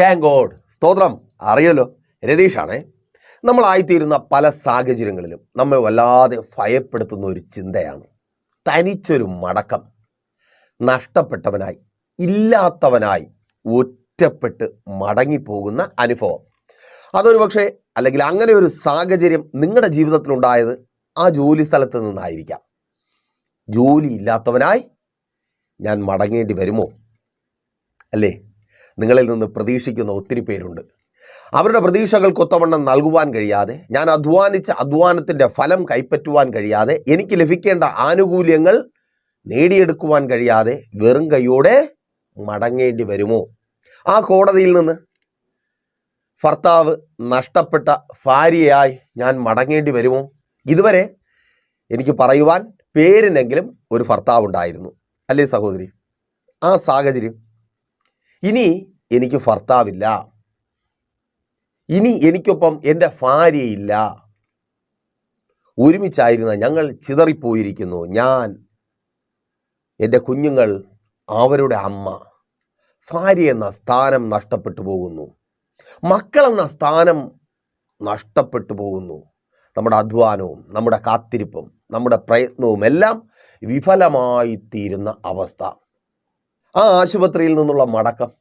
Thank God സ്തോത്രം. അറിയല്ലോ. രതീഷാണേ നമ്മളായിത്തീരുന്ന പല സാഹചര്യങ്ങളിലും നമ്മെ വല്ലാതെ ഭയപ്പെടുത്തുന്ന ഒരു ചിന്തയാണ്. തനിച്ചൊരു മടക്കം. നഷ്ടപ്പെട്ടവനായി ഇല്ലാത്തവനായി ഒറ്റപ്പെട്ട് മടങ്ങിപ്പോകുന്ന അനുഭവം. അതൊരു പക്ഷേ അല്ലെങ്കിൽ അങ്ങനെ ഒരു സാഹചര്യം നിങ്ങളുടെ ജീവിതത്തിലുണ്ടായത് ആ ജോലി സ്ഥലത്ത് നിന്നായിരിക്കാം. ജോലി ഇല്ലാത്തവനായി ഞാൻ മടങ്ങേണ്ടി വരുമോ? അല്ലേ? നിങ്ങളിൽ നിന്ന് പ്രതീക്ഷിക്കുന്ന ഒത്തിരി പേരുണ്ട്. അവരുടെ പ്രതീക്ഷകൾക്കൊത്തവണ്ണം നൽകുവാൻ കഴിയാതെ ഞാൻ അധ്വാനിച്ച അധ്വാനത്തിന്റെ ഫലം കൈപ്പറ്റുവാൻ കഴിയാതെ എനിക്ക് ലഭിക്കേണ്ട ആനുകൂല്യങ്ങൾ നേടിയെടുക്കുവാൻ കഴിയാതെ വെറും കൈയോടെ മടങ്ങേണ്ടി വരുമോ? ആ കോടതിയിൽ നിന്ന് ഭർത്താവ് നഷ്ടപ്പെട്ട ഭാര്യയായി ഞാൻ മടങ്ങേണ്ടി വരുമോ? ഇതുവരെ എനിക്ക് പറയുവാൻ പേരിനെങ്കിലും ഒരു ഭർത്താവ് ഉണ്ടായിരുന്നു അല്ലേ സഹോദരി? ആ സാഹചര്യം. ഇനി എനിക്ക് ഭർത്താവില്ല. ഇനി എനിക്കൊപ്പം എന്റെ ഭാര്യയില്ല. ഒരുമിച്ചായിരുന്ന ഞങ്ങൾ ചിതറിപ്പോയിരിക്കുന്നു. ഞാൻ എന്റെ കുഞ്ഞുങ്ങൾ അവരുടെ അമ്മ. ഭാര്യ എന്ന സ്ഥാനം നഷ്ടപ്പെട്ടു പോകുന്നു. മക്കളെന്ന സ്ഥാനം നഷ്ടപ്പെട്ടു പോകുന്നു. നമ്മുടെ അധ്വാനവും നമ്മുടെ കാത്തിരിപ്പും നമ്മുടെ പ്രയത്നവും എല്ലാം വിഫലമായി തീരുന്ന അവസ്ഥ. ആ ആശുപത്രിയിൽ നിന്നുള്ള മടക്കം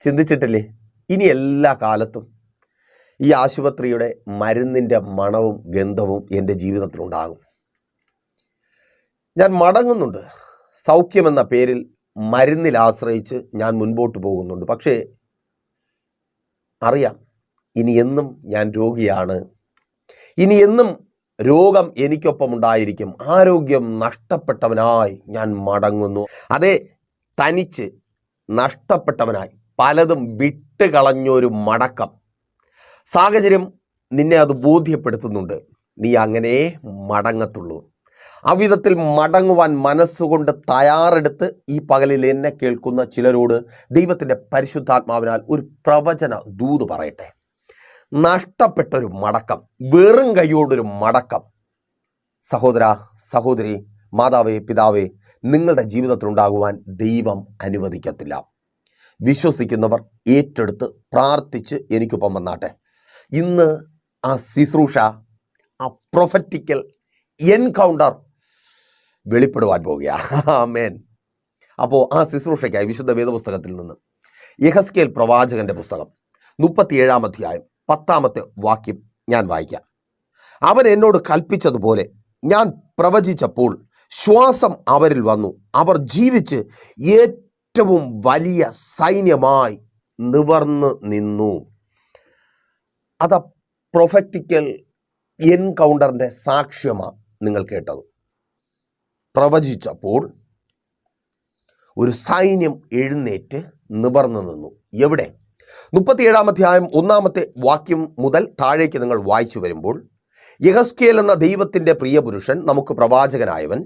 ചിന്തിച്ചിട്ടില്ലേ? ഇനി എല്ലാ കാലത്തും ഈ ആശുപത്രിയുടെ മരുന്നിന്റെ മണവും ഗന്ധവും എന്റെ ജീവിതത്തിലുണ്ടാകും ഞാൻ മടങ്ങുന്നുണ്ട്. സൗഖ്യമെന്ന പേരിൽ മരുന്നിൽ ആശ്രയിച്ച് ഞാൻ മുൻപോട്ട് പോകുന്നുണ്ട്. പക്ഷേ അറിയാം ഇനി എന്നും ഞാൻ രോഗിയാണ്. ഇനി എന്നും രോഗം എനിക്കൊപ്പം ഉണ്ടായിരിക്കും. ആരോഗ്യം നഷ്ടപ്പെട്ടവനായി ഞാൻ മടങ്ങുന്നു. അതെ തനിച്ച് നഷ്ടപ്പെട്ടവനായി. പലതും വിട്ട് കളഞ്ഞൊരു മടക്കം. സാഹചര്യം നിന്നെ അത് ബോധ്യപ്പെടുത്തുന്നുണ്ട്. നീ അങ്ങനെ മടങ്ങത്തുള്ളൂ. അവിധത്തിൽ മടങ്ങുവാൻ മനസ്സുകൊണ്ട് തയ്യാറെടുത്ത് ഈ പകലിൽ എന്നെ കേൾക്കുന്ന ചിലരോട് ദൈവത്തിന്റെ പരിശുദ്ധാത്മാവിനാൽ ഒരു പ്രവചന ദൂത് പറയട്ടെ. നഷ്ടപ്പെട്ടൊരു മടക്കം വെറും കൈയോടൊരു മടക്കം. സഹോദര സഹോദരി മാതാവേ പിതാവേ നിങ്ങളുടെ ജീവിതത്തിലുണ്ടാകുവാൻ ദൈവം അനുവദിക്കത്തില്ല. വിശ്വസിക്കുന്നവർ ഏറ്റെടുത്ത് പ്രാർത്ഥിച്ച് എനിക്കൊപ്പം വന്നാട്ടെ. ഇന്ന് ആ ശുശ്രൂഷ ആ പ്രൊഫറ്റിക്കൽ എൻകൗണ്ടർ വെളിപ്പെടുവാൻ പോവുകയാണ് മേൻ അപ്പോൾ ആ ശുശ്രൂഷയ്ക്കായി വിശുദ്ധ വേദപുസ്തകത്തിൽ നിന്ന് യഹസ്കേൽ പ്രവാചകന്റെ പുസ്തകം മുപ്പത്തിയേഴാം അധ്യായം പത്താമത്തെ വാക്യം ഞാൻ വായിക്കാം. അവൻ എന്നോട് കൽപ്പിച്ചതുപോലെ ഞാൻ പ്രവചിച്ചപ്പോൾ ശ്വാസം അവരിൽ വന്നു. അവർ ജീവിച്ച് ഏറ്റവും വലിയ സൈന്യമായി നിവർന്ന് നിന്നു. അത് പ്രൊഫറ്റിക്കൽ എൻകൗണ്ടറിന്റെ സാക്ഷ്യമാണ് നിങ്ങൾ കേട്ടത്. പ്രവചിച്ചപ്പോൾ ഒരു സൈന്യം എഴുന്നേറ്റ് നിവർന്നു നിന്നു. എവിടെ? മുപ്പത്തിയേഴാം അധ്യായം ഒന്നാമത്തെ വാക്യം മുതൽ താഴേക്ക് നിങ്ങൾ വായിച്ചു വരുമ്പോൾ യഹസ്കേൽ എന്ന ദൈവത്തിന്റെ പ്രിയപുരുഷൻ നമുക്ക് പ്രവാചകനായവൻ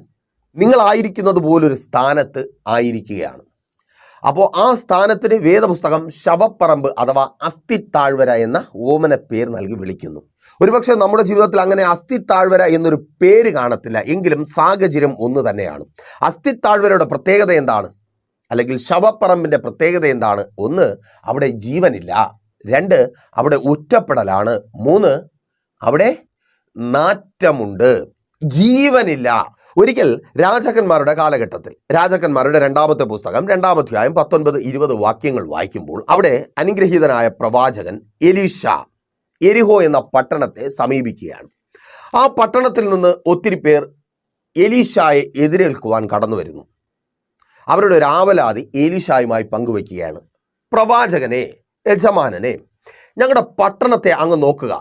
നിങ്ങളായിരിക്കുന്നത് പോലൊരു സ്ഥാനത്ത് ആയിരിക്കുകയാണ്. അപ്പോൾ ആ സ്ഥാനത്തിന് വേദപുസ്തകം ശവപ്പറമ്പ് അഥവാ അസ്ഥിത്താഴ്വര എന്ന ഓമന പേര് നൽകി വിളിക്കുന്നു. ഒരുപക്ഷെ നമ്മുടെ ജീവിതത്തിൽ അങ്ങനെ അസ്ഥിത്താഴ്വര എന്നൊരു പേര് കാണത്തില്ല. എങ്കിലും സാഹചര്യം ഒന്ന് തന്നെയാണ്. അസ്ഥിത്താഴ്വരയുടെ പ്രത്യേകത എന്താണ്? അല്ലെങ്കിൽ ശവപ്പറമ്പിന്റെ പ്രത്യേകത എന്താണ്? ഒന്ന് അവിടെ ജീവനില്ല. രണ്ട് അവിടെ ഒറ്റപ്പെടലാണ്. മൂന്ന് അവിടെ നാറ്റമുണ്ട്. ജീവനില്ല. ഒരിക്കൽ രാജാക്കന്മാരുടെ കാലഘട്ടത്തിൽ രാജാക്കന്മാരുടെ രണ്ടാമത്തെ പുസ്തകം രണ്ടാമധ്യായം പത്തൊൻപത് ഇരുപത് വാക്യങ്ങൾ വായിക്കുമ്പോൾ അവിടെ അനുഗ്രഹീതനായ പ്രവാചകൻ എലീഷ എരിഹോ എന്ന പട്ടണത്തെ സമീപിക്കുകയാണ്. ആ പട്ടണത്തിൽ നിന്ന് ഒത്തിരി പേർ എലീഷായെ എതിരേൽക്കുവാൻ കടന്നു വരുന്നു അവരുടെ ഒരു ആവലാതി ഏലീഷായുമായി പങ്കുവെക്കുകയാണ് പ്രവാചകനെ യജമാനനെ ഞങ്ങളുടെ പട്ടണത്തെ അങ്ങ് നോക്കുക.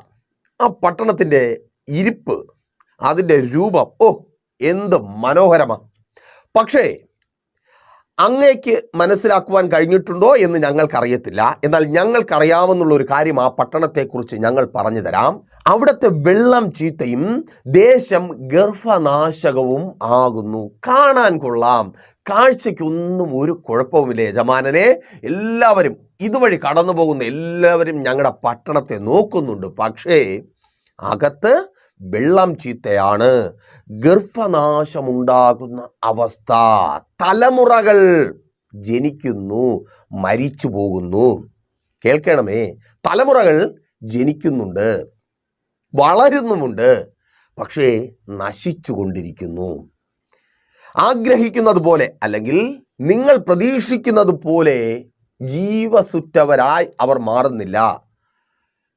ആ പട്ടണത്തിന്റെ ഇരിപ്പ് അതിന്റെ രൂപം ഓ എന്ത് മനോഹരമാണ് പക്ഷേ അങ്ങേക്ക് മനസ്സിലാക്കുവാൻ കഴിഞ്ഞിട്ടുണ്ടോ എന്ന് ഞങ്ങൾക്കറിയത്തില്ല. എന്നാൽ ഞങ്ങൾക്കറിയാവുന്നുള്ള ഒരു കാര്യം ആ പട്ടണത്തെക്കുറിച്ച് ഞങ്ങൾ പറഞ്ഞു തരാം. അവിടുത്തെ വെള്ളം ചീത്തയും ദേശം ഗർഭനാശകവും ആകുന്നു. കാണാൻ കൊള്ളാം. കാഴ്ചയ്ക്കൊന്നും ഒരു കുഴപ്പവുമില്ല യജമാനനെ. എല്ലാവരും ഇതുവഴി കടന്നു പോകുന്ന എല്ലാവരും ഞങ്ങളുടെ പട്ടണത്തെ നോക്കുന്നുണ്ട്. പക്ഷേ അകത്ത് വെള്ളം ചീത്തയാണ്. ഗർഭനാശമുണ്ടാകുന്ന അവസ്ഥ. തലമുറകൾ ജനിക്കുന്നു മരിച്ചു പോകുന്നു. കേൾക്കണമേ. തലമുറകൾ ജനിക്കുന്നുണ്ട് വളരുന്നുമുണ്ട് പക്ഷേ നശിച്ചു കൊണ്ടിരിക്കുന്നു ആഗ്രഹിക്കുന്നത് പോലെ അല്ലെങ്കിൽ നിങ്ങൾ പ്രതീക്ഷിക്കുന്നത് പോലെ ജീവസുറ്റവരായി അവർ മാറുന്നില്ല.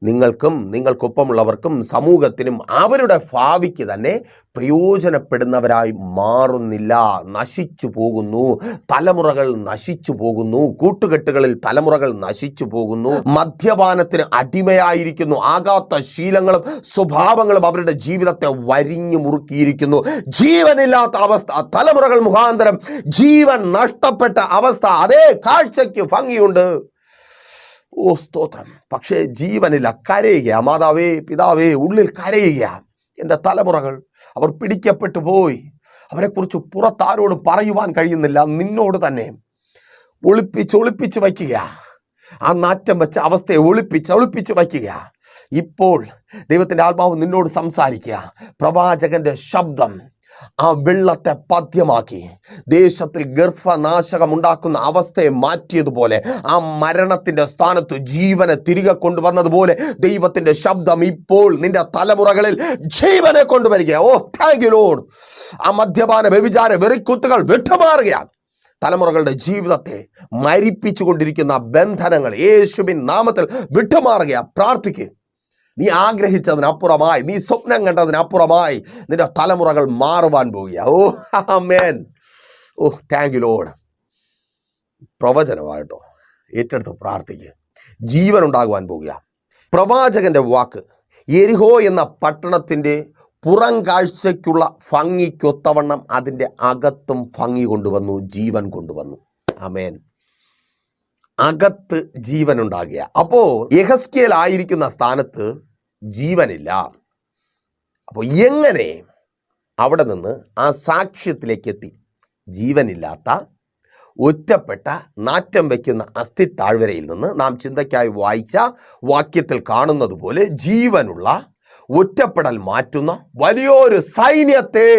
നിങ്ങൾക്കും നിങ്ങൾക്കൊപ്പമുള്ളവർക്കും സമൂഹത്തിനും അവരുടെ ഭാവിക്ക് തന്നെ പ്രയോജനപ്പെടുന്നവരായി മാറുന്നില്ല. നശിച്ചു പോകുന്നു. തലമുറകൾ നശിച്ചു പോകുന്നു. കൂട്ടുകെട്ടുകളിൽ തലമുറകൾ നശിച്ചു പോകുന്നു. മദ്യപാനത്തിന് അടിമയായിരിക്കുന്നു. ആകാത്ത ശീലങ്ങളും സ്വഭാവങ്ങളും അവരുടെ ജീവിതത്തെ വരിഞ്ഞു മുറുക്കിയിരിക്കുന്നു. ജീവനില്ലാത്ത അവസ്ഥ തലമുറകൾ മുഖാന്തരം ജീവൻ നഷ്ടപ്പെട്ട അവസ്ഥ അതേ കാഴ്ചയ്ക്ക് ഭംഗിയുണ്ട്. ഓ സ്തോത്രം. പക്ഷേ ജീവനില്ല കരയുക മാതാവേ പിതാവേ ഉള്ളിൽ കരയുക എന്റെ തലമുറകൾ അവർ പിടിക്കപ്പെട്ടു പോയി. അവരെക്കുറിച്ച് പുറത്താരോടും പറയുവാൻ കഴിയുന്നില്ല. നിന്നോട് തന്നെ ഒളിപ്പിച്ച് ഒളിപ്പിച്ച് വയ്ക്കുക. ആ നാറ്റം വെച്ച അവസ്ഥയെ ഒളിപ്പിച്ച് ഒളിപ്പിച്ച് വയ്ക്കുക. ഇപ്പോൾ ദൈവത്തിന്റെ ആത്മാവ് നിന്നോട് സംസാരിക്കുക. പ്രവാചകന്റെ ശബ്ദം. ആ വെള്ളത്തെ പദ്യമാക്കി ദേശത്തിൽ ഗർഭനാശകമുണ്ടാക്കുന്ന അവസ്ഥയെ മാറ്റിയതുപോലെ ആ മരണത്തിന്റെ സ്ഥാനത്ത് ജീവനെ തിരികെ കൊണ്ടുവന്നതുപോലെ ദൈവത്തിന്റെ ശബ്ദം ഇപ്പോൾ നിന്റെ തലമുറകളിൽ ജീവനെ കൊണ്ടുവരിക ഓ താങ്ക് യു ലോഡ് ആ മദ്യപാന വ്യഭിചാര വെറിക്കുത്തുകൾ വിട്ടുമാറുകയാണ്. തലമുറകളുടെ ജീവിതത്തെ മരിപ്പിച്ചുകൊണ്ടിരിക്കുന്ന ബന്ധനങ്ങൾ യേശുവിൻ നാമത്തിൽ വിട്ടുമാറുകയാണ് പ്രാർത്ഥിക്കുക നീ ആഗ്രഹിച്ചതിനപ്പുറമായി നീ സ്വപ്നം കണ്ടതിനപ്പുറമായി നിന്റെ തലമുറകൾ മാറുവാൻ പോവുക ഓ മേൻ ഓ താങ്ക് യു ലോഡ് പ്രവചനമായിട്ടോ ഏറ്റെടുത്ത് പ്രാർത്ഥിക്കുക ജീവൻ ഉണ്ടാകുവാൻ പോവുക പ്രവാചകന്റെ വാക്ക് എരിഹോ എന്ന പട്ടണത്തിന്റെ പുറം കാഴ്ചയ്ക്കുള്ള ഭംഗിക്കൊത്തവണ്ണം അതിന്റെ അകത്തും ഭംഗി കൊണ്ടുവന്നു ജീവൻ കൊണ്ടുവന്നു. അമേൻ അകത്ത് ജീവൻ ഉണ്ടാകുക അപ്പോ യഹസ്കിയൽ ആയിരിക്കുന്ന സ്ഥാനത്ത് ജീവനില്ല. അപ്പോൾ എങ്ങനെ അവിടെ നിന്ന് ആ സാക്ഷ്യത്തിലേക്ക് എത്തി? ജീവനില്ലാത്ത ഒറ്റപ്പെട്ട നാറ്റം വയ്ക്കുന്ന അസ്ഥി താഴ്വരയിൽ നിന്ന് നാം ചിന്തയ്ക്കായി വായിച്ച വാക്യത്തിൽ കാണുന്നത് പോലെ ജീവനുള്ള ഒറ്റപ്പെടൽ മാറ്റുന്ന വലിയൊരു സൈന്യത്തെ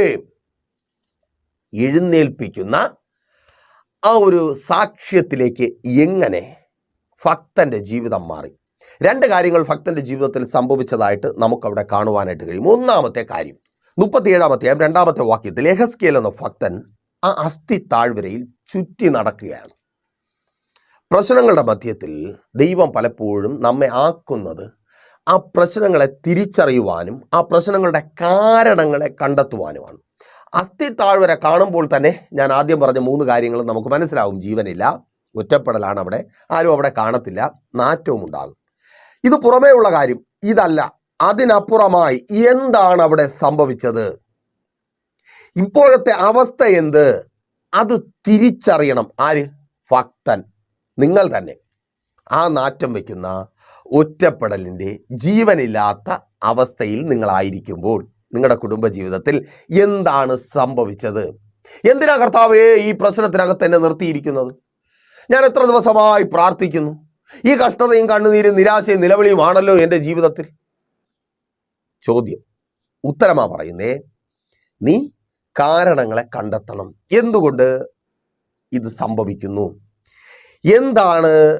എഴുന്നേൽപ്പിക്കുന്ന ആ ഒരു സാക്ഷ്യത്തിലേക്ക് എങ്ങനെ ഭക്തന്റെ ജീവിതം മാറി? രണ്ട് കാര്യങ്ങൾ ഭക്തന്റെ ജീവിതത്തിൽ സംഭവിച്ചതായിട്ട് നമുക്കവിടെ കാണുവാനായിട്ട് കഴിയും. ഒന്നാമത്തെ കാര്യം മുപ്പത്തിയേഴാമത്തെ രണ്ടാമത്തെ വാക്യത്തിൽ എഹസ്കേൽ എന്ന ഭക്തൻ ആ അസ്ഥി താഴ്വരയിൽ ചുറ്റി നടക്കുകയാണ്. പ്രശ്നങ്ങളുടെ മധ്യത്തിൽ ദൈവം പലപ്പോഴും നമ്മെ ആക്കുന്നത് ആ പ്രശ്നങ്ങളെ തിരിച്ചറിയുവാനും ആ പ്രശ്നങ്ങളുടെ കാരണങ്ങളെ കണ്ടെത്തുവാനുമാണ്. അസ്ഥി താഴ്വര കാണുമ്പോൾ തന്നെ ഞാൻ ആദ്യം പറഞ്ഞ മൂന്ന് കാര്യങ്ങൾ നമുക്ക് മനസ്സിലാവും. ജീവനില്ല ഒറ്റപ്പെടലാണ് അവിടെ ആരും അവിടെ കാണത്തില്ല നാറ്റവും ഉണ്ടാകും. ഇത് പുറമേ ഉള്ള കാര്യം ഇതല്ല അതിനപ്പുറമായി എന്താണ് അവിടെ സംഭവിച്ചത്? ഇപ്പോഴത്തെ അവസ്ഥ എന്ത്? അത് തിരിച്ചറിയണം. ആര്? ഭക്തൻ. നിങ്ങൾ തന്നെ. ആ നാറ്റം വയ്ക്കുന്ന ഒറ്റപ്പെടലിന്റെ ജീവനില്ലാത്ത അവസ്ഥയിൽ നിങ്ങളായിരിക്കുമ്പോൾ നിങ്ങളുടെ കുടുംബജീവിതത്തിൽ എന്താണ് സംഭവിച്ചത്? എന്തിനാ കർത്താവേ ഈ പ്രശ്നത്തിനകത്ത് എന്നെ നിർത്തിയിരിക്കുന്നത്? ഞാൻ എത്ര ദിവസമായി പ്രാർത്ഥിക്കുന്നു. ഈ കഷ്ടതയും കണ്ണുനീരും നിരാശയും നിലവിളിയുമാണല്ലോ എന്റെ ജീവിതത്തിൽ. ചോദ്യം. ഉത്തരമാ പറയുന്നേ നീ കാരണങ്ങളെ കണ്ടെത്തണം. എന്തുകൊണ്ട് ഇത് സംഭവിക്കുന്നു? എന്താണ്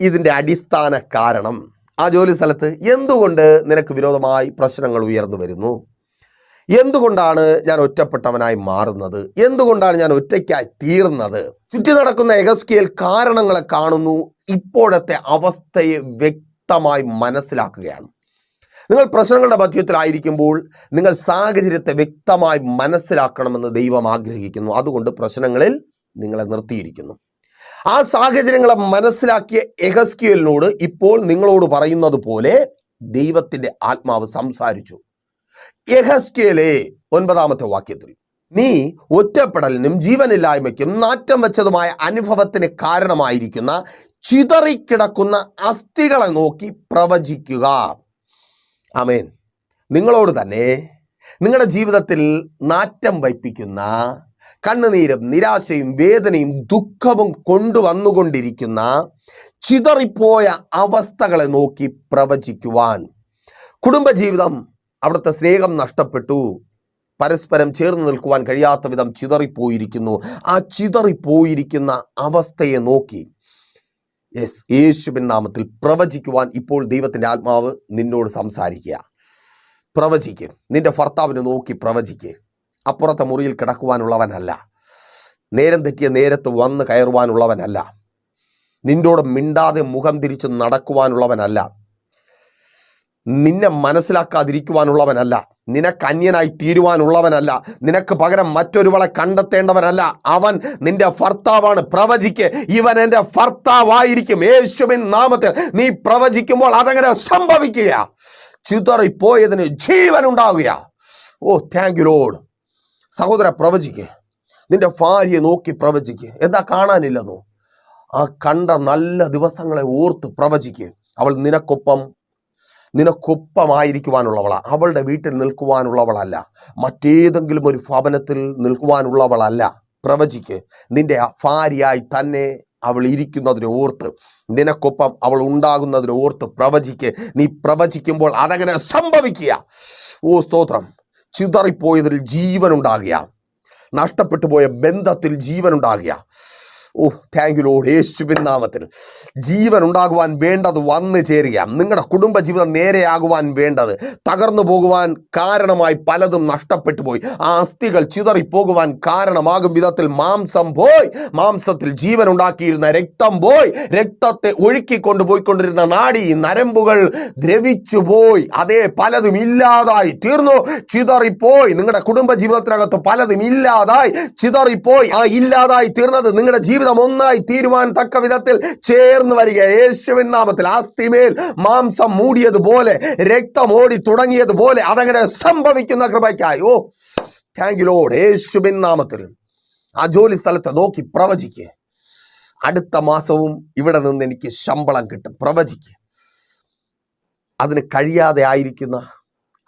ഇതിന്റെ അടിസ്ഥാന കാരണം? ആ ജോലി സ്ഥലത്ത് എന്തുകൊണ്ട് നിനക്ക് വിരോധമായി പ്രശ്നങ്ങൾ ഉയർന്നു വരുന്നു? എന്തുകൊണ്ടാണ് ഞാൻ ഒറ്റപ്പെട്ടവനായി മാറുന്നത്? എന്തുകൊണ്ടാണ് ഞാൻ ഒറ്റയ്ക്കായി തീർന്നത്? ചുറ്റി നടക്കുന്ന എഗസ്കിയൽ കാരണങ്ങളെ കാണുന്നു. ഇപ്പോഴത്തെ അവസ്ഥയെ വ്യക്തമായി മനസ്സിലാക്കുകയാണ്. നിങ്ങൾ പ്രശ്നങ്ങളുടെ മധ്യത്തിലായിരിക്കുമ്പോൾ നിങ്ങൾ സാഹചര്യത്തെ വ്യക്തമായി മനസ്സിലാക്കണമെന്ന് ദൈവം ആഗ്രഹിക്കുന്നു. അതുകൊണ്ട് പ്രശ്നങ്ങളിൽ നിങ്ങളെ നിർത്തിയിരിക്കുന്നു. ആ സാഹചര്യങ്ങളെ മനസ്സിലാക്കിയ എഹസ്കിയലിനോട് ഇപ്പോൾ നിങ്ങളോട് പറയുന്നത് പോലെ ദൈവത്തിന്റെ ആത്മാവ് സംസാരിച്ചു. എഹസ്കിയലെ ഒൻപതാമത്തെ വാക്യത്തിൽ നീ ഒറ്റപ്പെടലിനും ജീവനില്ലായ്മയ്ക്കും നാറ്റം വെച്ചതുമായ അനുഭവത്തിന് കാരണമായിരിക്കുന്ന ചിതറിക്കിടക്കുന്ന അസ്ഥികളെ നോക്കി പ്രവചിക്കുക. ആമേൻ. നിങ്ങളോട് തന്നെ നിങ്ങളുടെ ജീവിതത്തിൽ നാറ്റം വയ്പ്പിക്കുന്ന കണ്ണുനീരും നിരാശയും വേദനയും ദുഃഖവും കൊണ്ടുവന്നുകൊണ്ടിരിക്കുന്ന ചിതറിപ്പോയ അവസ്ഥകളെ നോക്കി പ്രവചിക്കുവാൻ. കുടുംബജീവിതം അവിടുത്തെ സ്നേഹം നഷ്ടപ്പെട്ടു. പരസ്പരം ചേർന്ന് നിൽക്കുവാൻ കഴിയാത്ത വിധം ചിതറിപ്പോയിരിക്കുന്നു. ആ ചിതറിപ്പോയിരിക്കുന്ന അവസ്ഥയെ നോക്കി. യെസ് യേശുവിൻ നാമത്തിൽ പ്രവചിക്കുവാൻ ഇപ്പോൾ ദൈവത്തിന്റെ ആത്മാവ് നിന്നോട് സംസാരിക്കുക. പ്രവചിക്കുക നിന്റെ ഭർത്താവിനെ നോക്കി പ്രവചിക്ക്. അപ്പുറത്തെ മുറിയിൽ കിടക്കുവാനുള്ളവനല്ല. നേരം തെറ്റിയ നേരത്ത് വന്ന് കയറുവാനുള്ളവനല്ല. നിന്നോട് മിണ്ടാതെ മുഖം തിരിച്ച് നടക്കുവാനുള്ളവനല്ല. നിന്നെ മനസ്സിലാക്കാതിരിക്കുവാനുള്ളവനല്ല. നിനക്ക് അന്യനായി തീരുവാനുള്ളവനല്ല. നിനക്ക് പകരം മറ്റൊരുവളെ കണ്ടെത്തേണ്ടവനല്ല. അവൻ നിന്റെ ഭർത്താവാണ്. പ്രവചിക്ക്. ഇവൻ എന്റെ ഭർത്താവായിരിക്കും. യേശുവിൻ നാമത്തിൽ നീ പ്രവചിക്കുമ്പോൾ അതങ്ങനെ സംഭവിക്കുക. ചിതറിപ്പോയതിന് ജീവൻ ഉണ്ടാകുക ഓ താങ്ക് യു ലോഡ് സഹോദര പ്രവചിക്ക്. നിന്റെ ഭാര്യയെ നോക്കി പ്രവചിക്ക്. എന്താ കാണാനില്ലെന്നോ? ആ കണ്ട നല്ല ദിവസങ്ങളെ ഓർത്ത് പ്രവചിക്ക്. അവൾ നിനക്കൊപ്പം നിനക്കൊപ്പമായിരിക്കുവാനുള്ളവളാണ് അവളുടെ വീട്ടിൽ നിൽക്കുവാനുള്ളവളല്ല. മറ്റേതെങ്കിലും ഒരു ഭവനത്തിൽ നിൽക്കുവാനുള്ളവളല്ല. പ്രവചിക്ക്. നിന്റെ ഭാര്യയായി തന്നെ അവൾ ഇരിക്കുന്നതിനെ ഓർത്ത് നിനക്കൊപ്പം അവൾ ഉണ്ടാകുന്നതിനെ ഓർത്ത് പ്രവചിക്ക്. നീ പ്രവചിക്കുമ്പോൾ അതങ്ങനെ സംഭവിക്കുക. ഓ സ്തോത്രം. ചിതറിപ്പോയതിൽ ജീവനുണ്ടാകുക. നഷ്ടപ്പെട്ടു പോയ ബന്ധത്തിൽ ജീവൻ ഉണ്ടാകുക ഓ താങ്ക് യു ലോഡ് യേശുവിൻ നാമത്തിൽ. ജീവൻ ഉണ്ടാകുവാൻ വേണ്ടത് വന്നു ചേരുക. നിങ്ങളുടെ കുടുംബജീവിതം നേരെയാകുവാൻ വേണ്ടത് തകർന്നു പോകുവാൻ കാരണമായി പലതും നഷ്ടപ്പെട്ടു പോയി. ആ അസ്ഥികൾ ചിതറിപ്പോകുവാൻ കാരണമാകും വിധത്തിൽ മാംസം പോയി. മാംസത്തിൽ ജീവൻ ഉണ്ടാക്കിയിരുന്ന രക്തം പോയി. രക്തത്തെ ഒഴുക്കിക്കൊണ്ട് പോയിക്കൊണ്ടിരുന്ന നാടി നരമ്പുകൾ ദ്രവിച്ചു പോയി. അതേ പലതും ഇല്ലാതായി തീർന്നു. ചിതറിപ്പോയി. നിങ്ങളുടെ കുടുംബ ജീവിതത്തിനകത്ത് പലതും ഇല്ലാതായി. ചിതറിപ്പോയി. ആ ഇല്ലാതായി തീർന്നത് നിങ്ങളുടെ ജീവിതം ഒന്നായി തീരുവാൻ തക്ക വിധത്തിൽ ചേർന്ന് വരിക. യേശുവിൻ നാമത്തിൽ ആസ്തിമേൽ മാംസം മൂടിയതുപോലെ രക്തം ഓടി തുടങ്ങിയതുപോലെ അതങ്ങനെ സംഭവിക്കുന്ന കൃപയ്ക്കായി. ഓ താങ്ക് യു ലോഡ് യേശുവിൻ നാമത്തിൽ. ആ ജോലി സ്ഥലത്തെ നോക്കി പ്രവചിക്ക്. അടുത്ത മാസവും ഇവിടെ നിന്ന് എനിക്ക് ശമ്പളം കിട്ടും. പ്രവചിക്ക്. അതിന് കഴിയാതെ ആയിരിക്കുന്ന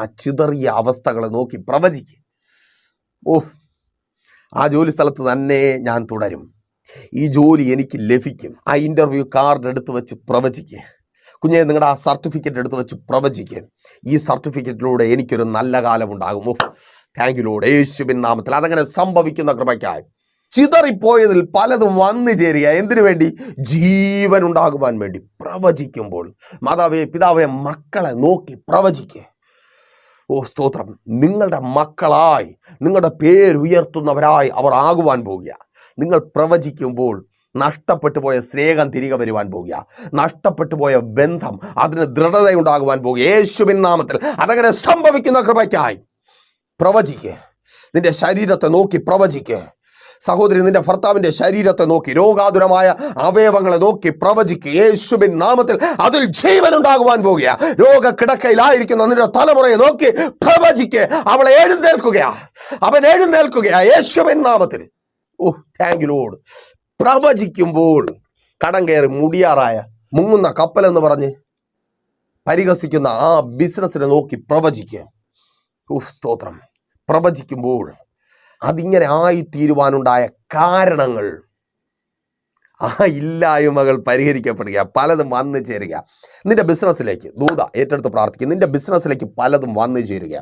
ആ ചിതറിയ അവസ്ഥകളെ നോക്കി പ്രവചിക്ക്. ഓ ആ ജോലി സ്ഥലത്ത് തന്നെ ഞാൻ തുടരും. ഈ ജോലി എനിക്ക് ലഭിക്കും. ആ ഇന്റർവ്യൂ കാർഡ് എടുത്ത് വെച്ച് പ്രവചിക്കുക കുഞ്ഞെ നിങ്ങളുടെ ആ സർട്ടിഫിക്കറ്റ് എടുത്ത് വെച്ച് പ്രവചിക്കുക ഈ സർട്ടിഫിക്കറ്റിലൂടെ എനിക്കൊരു നല്ല കാലം ഉണ്ടാകും. ഓ താങ്ക് യു ലോഡ് യേശുബിൻ നാമത്തിൽ. അതങ്ങനെ സംഭവിക്കുന്ന കൃപയ്ക്കായി. ചിതറിപ്പോയതിൽ പലതും വന്നു ചേരുക. എന്തിനു വേണ്ടി? ജീവൻ ഉണ്ടാകുവാൻ വേണ്ടി പ്രവചിക്കുമ്പോൾ. മാതാവേ പിതാവേ മക്കളെ നോക്കി പ്രവചിക്കുക ഓ സ്തോത്രം. നിങ്ങളുടെ മക്കളായി നിങ്ങളുടെ പേരുയർത്തുന്നവരായി അവർ ആകുവാൻ പോകുക. നിങ്ങൾ പ്രവചിക്കുമ്പോൾ നഷ്ടപ്പെട്ടു പോയ സ്നേഹം തിരികെ വരുവാൻ പോകുക. നഷ്ടപ്പെട്ടു പോയ ബന്ധം അതിന് ദൃഢതയുണ്ടാകുവാൻ പോകുക. യേശുവിൻ നാമത്തിൽ അതങ്ങനെ സംഭവിക്കുന്ന കൃപയ്ക്കായി. പ്രവചിക്കേ. നിന്റെ ശരീരത്തെ നോക്കി പ്രവചിക്ക്. സഹോദരി നിന്റെ ഭർത്താവിന്റെ ശരീരത്തെ നോക്കി രോഗാതുരമായ അവയവങ്ങളെ നോക്കി പ്രവചിക്ക് യേശുബിൻ നാമത്തിൽ അതിൽ ജീവൻ ഉണ്ടാകുവാൻ പോകുക. രോഗ കിടക്കയിലായിരിക്കുന്ന നിന്റെ തലമുറയെ നോക്കി പ്രവചിക്ക് അവളെ എഴുന്നേൽക്കുകയാ അവൻ എഴുന്നേൽക്കുകയാ യേശുബിൻ നാമത്തിൽ. ഓ താങ്ക് ലോഡ് പ്രവചിക്കുമ്പോൾ കടം കയറി മുടിയാറായ മുങ്ങുന്ന കപ്പൽ എന്ന് പറഞ്ഞ് പരിഹസിക്കുന്ന ആ ബിസിനസ്സിനെ നോക്കി പ്രവചിക്കുക. സ്തോത്രം. പ്രവചിക്കുമ്പോൾ അതിങ്ങനെ ആയിത്തീരുവാനുണ്ടായ കാരണങ്ങൾ ആ ഇല്ലായ്മകൾ പരിഹരിക്കപ്പെടുക പലതും വന്നു ചേരുക നിന്റെ ബിസിനസ്സിലേക്ക് ദൂത ഏറ്റെടുത്ത് പ്രാർത്ഥിക്കുക. നിന്റെ ബിസിനസ്സിലേക്ക് പലതും വന്നു ചേരുക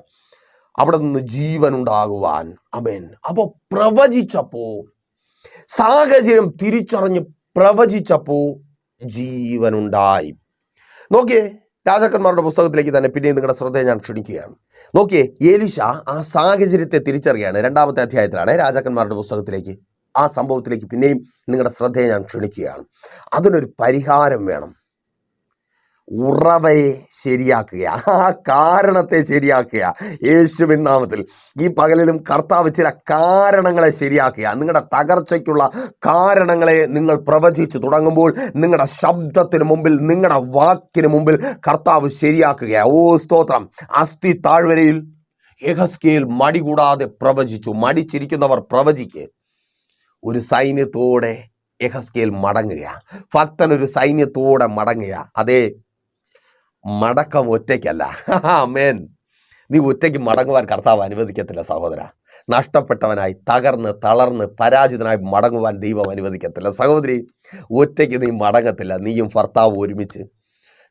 അവിടെ നിന്ന് ജീവൻ ഉണ്ടാകുവാൻ അമേൻ അപ്പോൾ പ്രവചിച്ചപ്പോ സാഹചര്യം തിരിച്ചറിഞ്ഞ് പ്രവചിച്ചപ്പോ ജീവനുണ്ടായി. നോക്കിയേ രാജാക്കന്മാരുടെ പുസ്തകത്തിലേക്ക് തന്നെ പിന്നെയും നിങ്ങളുടെ ശ്രദ്ധയെ ഞാൻ ക്ഷണിക്കുകയാണ്. നോക്കിയേ ഏലിശ ആ സാഹചര്യത്തെ തിരിച്ചറിയാണ് രണ്ടാമത്തെ അധ്യായത്തിലാണ് രാജാക്കന്മാരുടെ പുസ്തകത്തിലേക്ക് ആ സംഭവത്തിലേക്ക് പിന്നെയും നിങ്ങളുടെ ശ്രദ്ധയെ ഞാൻ ക്ഷണിക്കുകയാണ്. അതിനൊരു പരിഹാരം വേണം. ഉറവയെ ശരിയാക്കുക. ആ കാരണത്തെ ശരിയാക്കുക. യേശുവിൻ നാമത്തിൽ. ഈ പകലിലും കർത്താവ് ചില കാരണങ്ങളെ ശരിയാക്കുക. നിങ്ങളുടെ തകർച്ചയ്ക്കുള്ള കാരണങ്ങളെ നിങ്ങൾ പ്രവചിച്ചു തുടങ്ങുമ്പോൾ നിങ്ങളുടെ ശബ്ദത്തിന് മുമ്പിൽ നിങ്ങളുടെ വാക്കിന് മുമ്പിൽ കർത്താവ് ശരിയാക്കുക. ഓ സ്തോത്രം. അസ്ഥി താഴ്വരയിൽ യഹസ്കേൽ മടി കൂടാതെ പ്രവചിച്ചു. മടിച്ചിരിക്കുന്നവർ പ്രവചിക്ക്. ഒരു സൈന്യത്തോടെ യഹസ്കേൽ മടങ്ങുക. ഭക്തൻ ഒരു സൈന്യത്തോടെ മടങ്ങുക. അതേ മടക്കം ഒറ്റയ്ക്കല്ല. മേൻ നീ ഒറ്റയ്ക്ക് മടങ്ങുവാൻ കർത്താവ് അനുവദിക്കത്തില്ല സഹോദര. നഷ്ടപ്പെട്ടവനായി തകർന്ന് തളർന്ന് പരാജിതനായി മടങ്ങുവാൻ ദൈവം അനുവദിക്കത്തില്ല. സഹോദരി ഒറ്റയ്ക്ക് നീ മടങ്ങത്തില്ല. നീയും ഭർത്താവും ഒരുമിച്ച്.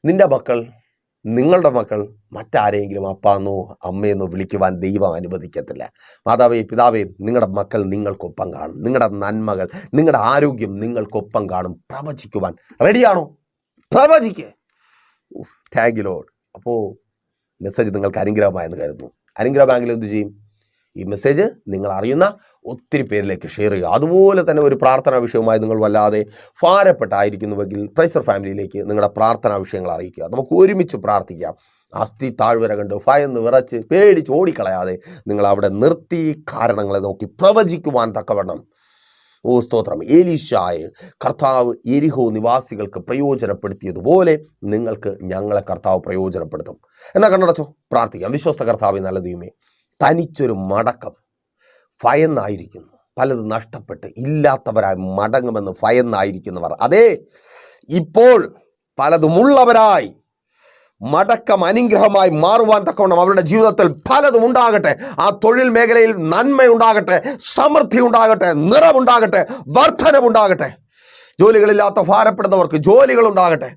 നിന്റെ മക്കൾ നിങ്ങളുടെ മക്കൾ മറ്റാരെങ്കിലും അപ്പാന്നോ അമ്മയെന്നോ വിളിക്കുവാൻ ദൈവം അനുവദിക്കത്തില്ല. മാതാവേ പിതാവേ നിങ്ങളുടെ മക്കൾ നിങ്ങൾക്കൊപ്പം കാണും. നിങ്ങളുടെ നന്മകൾ നിങ്ങളുടെ ആരോഗ്യം നിങ്ങൾക്കൊപ്പം കാണും. പ്രവചിക്കുവാൻ. റെഡിയാണോ പ്രവചിക്കേ. താങ്ക് യു ലോഡ് അപ്പോൾ മെസ്സേജ് നിങ്ങൾക്ക് അനുഗ്രഹമായെന്ന് കരുതുന്നു. അനുഗ്രഹമായെങ്കിൽ എന്ത് ചെയ്യും? ഈ മെസ്സേജ് നിങ്ങൾ അറിയുന്ന ഒത്തിരി പേരിലേക്ക് ഷെയർ ചെയ്യുക. അതുപോലെ തന്നെ ഒരു പ്രാർത്ഥനാ വിഷയവുമായി നിങ്ങൾ വല്ലാതെ ഭാരപ്പെട്ടായിരിക്കുന്നുവെങ്കിൽ പ്രൈസർ ഫാമിലിയിലേക്ക് നിങ്ങളുടെ പ്രാർത്ഥനാ വിഷയങ്ങൾ അറിയിക്കുക. നമുക്ക് ഒരുമിച്ച് പ്രാർത്ഥിക്കാം. അസ്ഥി താഴ്വര കണ്ട് ഭയന്ന് വിറച്ച് പേടിച്ച് ഓടിക്കളയാതെ നിങ്ങൾ അവിടെ നിർത്തി കാരണങ്ങളെ നോക്കി പ്രവചിക്കുവാൻ തക്കവണ്ണം ഓ സ്തോത്രം. ഏലീഷായ കർത്താവ് എരിഹോ നിവാസികൾക്ക് പ്രയോജനപ്പെടുത്തിയതുപോലെ നിങ്ങൾക്ക് ഞങ്ങളെ കർത്താവ് പ്രയോജനപ്പെടുത്തും. എന്നാൽ കണ്ണടച്ചോ? പ്രാർത്ഥിക്കാം. വിശ്വസ്ത കർത്താവ് നല്ല ദൈവമേ തനിച്ചൊരു മടക്കം ഭയന്നായിരിക്കുന്നു. പലത് നഷ്ടപ്പെട്ട് ഇല്ലാത്തവരായി മടങ്ങുമെന്ന് ഭയന്നായിരിക്കുന്നവർ. അതെ ഇപ്പോൾ പലതുമുള്ളവരായി മടക്കം അനുഗ്രഹമായി മാറുവാൻ തക്കവണ്ണം അവരുടെ ജീവിതത്തിൽ പലതും ഉണ്ടാകട്ടെ. ആ തൊഴിൽ മേഖലയിൽ നന്മയുണ്ടാകട്ടെ സമൃദ്ധി ഉണ്ടാകട്ടെ നിറമുണ്ടാകട്ടെ വർധനവുണ്ടാകട്ടെ. ജോലികളില്ലാത്ത ഭാരപ്പെടുന്നവർക്ക് ജോലികൾ ഉണ്ടാകട്ടെ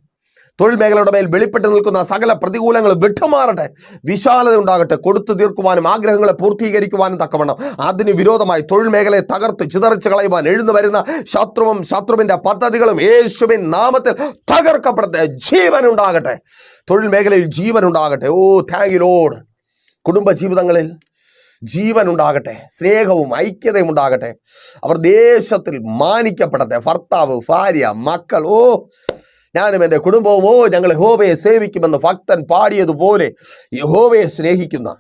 തൊഴിൽ മേഖലയുടെ മേൽ വെളിപ്പെട്ട് നിൽക്കുന്ന സകല പ്രതികൂലങ്ങൾ വിട്ടുമാറട്ടെ. വിശാലത ഉണ്ടാകട്ടെ. കൊടുത്തു തീർക്കുവാനും ആഗ്രഹങ്ങളെ പൂർത്തീകരിക്കുവാനും തക്കവണ്ണം. അതിന് വിരോധമായി തൊഴിൽ മേഖലയെ തകർത്ത് ചിതറിച്ച് കളയുവാൻ എഴുന്നു വരുന്ന ശത്രുവും ശത്രുവിന്റെ പദ്ധതികളും യേശുവിൻ നാമത്തിൽ തകർക്കപ്പെടട്ടെ ജീവൻ ഉണ്ടാകട്ടെ. തൊഴിൽ മേഖലയിൽ ജീവൻ ഉണ്ടാകട്ടെ. ഓ താങ്ക് യു ലോഡ് കുടുംബ ജീവിതങ്ങളിൽ ജീവൻ ഉണ്ടാകട്ടെ. സ്നേഹവും ഐക്യതയും ഉണ്ടാകട്ടെ. അവർ ദേശത്തിൽ മാനിക്കപ്പെടട്ടെ. ഭർത്താവ് ഭാര്യ മക്കൾ ഓ ഞാനും എന്റെ കുടുംബവും ഓ ഞങ്ങൾ യഹോവയെ സേവിക്കുമെന്ന് ഭക്തൻ പാടിയതുപോലെ യഹോവയെ സ്നേഹിക്കുന്ന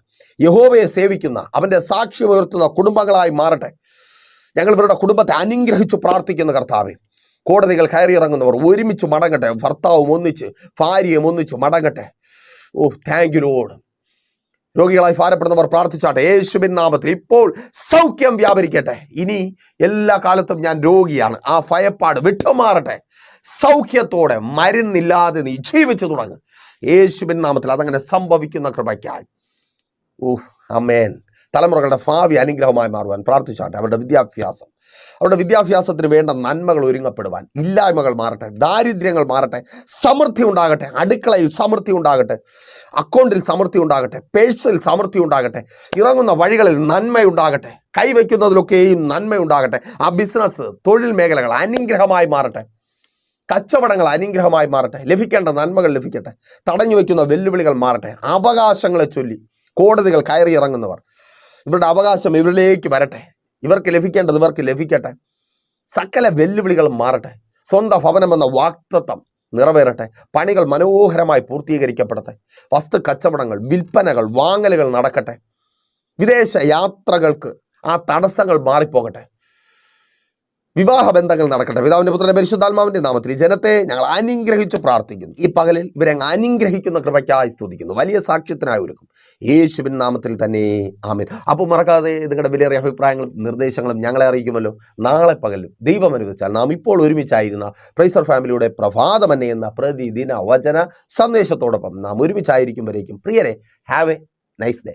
യഹോവയെ സേവിക്കുന്ന അവന്റെ സാക്ഷ്യമുയർത്തുന്ന കുടുംബങ്ങളായി മാറട്ടെ. ഞങ്ങൾ ഇവരുടെ കുടുംബത്തെ അനുഗ്രഹിച്ചു പ്രാർത്ഥിക്കുന്ന കർത്താവെ കോടതികൾ കയറിയിറങ്ങുന്നവർ ഒരുമിച്ച് മടങ്ങട്ടെ. ഭർത്താവും ഒന്നിച്ച് ഭാര്യയും ഒന്നിച്ച് മടങ്ങട്ടെ. ഓ താങ്ക് യു ലോഡ് രോഗികളായി ഭാരപ്പെടുന്നവർ പ്രാർത്ഥിച്ചാട്ടെ. യേശുബിൻ നാമത്തിൽ ഇപ്പോൾ സൗഖ്യം വ്യാപരിക്കട്ടെ. ഇനി എല്ലാ കാലത്തും ഞാൻ രോഗിയാണ്. ആ ഭയപ്പാട് വിട്ടുമാറട്ടെ. സൗഖ്യത്തോടെ മരുന്നില്ലാതെ നീ ജീവിച്ചു തുടങ്ങും. യേശുബിൻ നാമത്തിൽ അതങ്ങനെ സംഭവിക്കുന്ന കൃപയ്ക്കായി. ഓ അമേൻ തലമുറകളുടെ ഭാവി അനുഗ്രഹമായി മാറുവാൻ പ്രാർത്ഥിച്ചാട്ടെ. അവരുടെ വിദ്യാഭ്യാസം. അവരുടെ വിദ്യാഭ്യാസത്തിന് വേണ്ട നന്മകൾ ഒരുങ്ങപ്പെടുവാൻ ഇല്ലായ്മകൾ മാറട്ടെ ദാരിദ്ര്യങ്ങൾ മാറട്ടെ സമൃദ്ധി ഉണ്ടാകട്ടെ അടുക്കളയിൽ സമൃദ്ധി ഉണ്ടാകട്ടെ അക്കൗണ്ടിൽ സമൃദ്ധി ഉണ്ടാകട്ടെ പേഴ്സിൽ സമൃദ്ധി ഉണ്ടാകട്ടെ ഇറങ്ങുന്ന വഴികളിൽ നന്മയുണ്ടാകട്ടെ കൈവയ്ക്കുന്നതിലൊക്കെയും നന്മയുണ്ടാകട്ടെ ആ ബിസിനസ് തൊഴിൽ മേഖലകൾ അനുഗ്രഹമായി മാറട്ടെ കച്ചവടങ്ങൾ അനുഗ്രഹമായി മാറട്ടെ ലഭിക്കേണ്ട നന്മകൾ ലഭിക്കട്ടെ തടഞ്ഞു വയ്ക്കുന്ന വെല്ലുവിളികൾ മാറട്ടെ അവകാശങ്ങളെ ചൊല്ലി കോടതികൾ കയറി ഇറങ്ങുന്നവർ ഇവരുടെ അവകാശം ഇവരിലേക്ക് വരട്ടെ. ഇവർക്ക് ലഭിക്കേണ്ടത് ഇവർക്ക് ലഭിക്കട്ടെ. സകല വെല്ലുവിളികളും മാറട്ടെ. സ്വന്തം എന്ന വാക്തത്വം നിറവേറട്ടെ. പണികൾ മനോഹരമായി പൂർത്തീകരിക്കപ്പെടട്ടെ. വസ്തു കച്ചവടങ്ങൾ വിൽപ്പനകൾ വാങ്ങലുകൾ നടക്കട്ടെ. വിദേശ യാത്രകൾക്ക് ആ തടസ്സങ്ങൾ മാറിപ്പോകട്ടെ. വിവാഹ ബന്ധങ്ങൾ നടക്കട്ടെ. പിതാവിന്റെ പുത്രന്റെ പരിശുദ്ധാത്മാവിന്റെ നാമത്തിൽ ജനത്തെ ഞങ്ങൾ അനുഗ്രഹിച്ച് പ്രാർത്ഥിക്കുന്നു. ഈ പകലിൽ ഇവരെ അനുഗ്രഹിക്കുന്ന കൃപയ്ക്കായി സ്തുതിക്കുന്നു. വലിയ സാക്ഷ്യത്തിനായി ഒരുക്കും. യേശുവിൻ നാമത്തിൽ തന്നെ. ആമേൻ. അപ്പോൾ മറക്കാതെ നിങ്ങളുടെ വിലയേറിയ അഭിപ്രായങ്ങളും നിർദ്ദേശങ്ങളും ഞങ്ങളെ അറിയിക്കുമല്ലോ. നാളെ പകലും ദൈവം അനുവദിച്ചാൽ നാം ഇപ്പോൾ ഒരുമിച്ചായിരുന്ന പ്രൈസർ ഫാമിലിയുടെ പ്രഭാതമന്നെ എന്ന പ്രതിദിന വചന സന്ദേശത്തോടൊപ്പം നാം ഒരുമിച്ചായിരിക്കും വരേക്കും പ്രിയരെ ഹാവ് എ നൈസ് ഡേ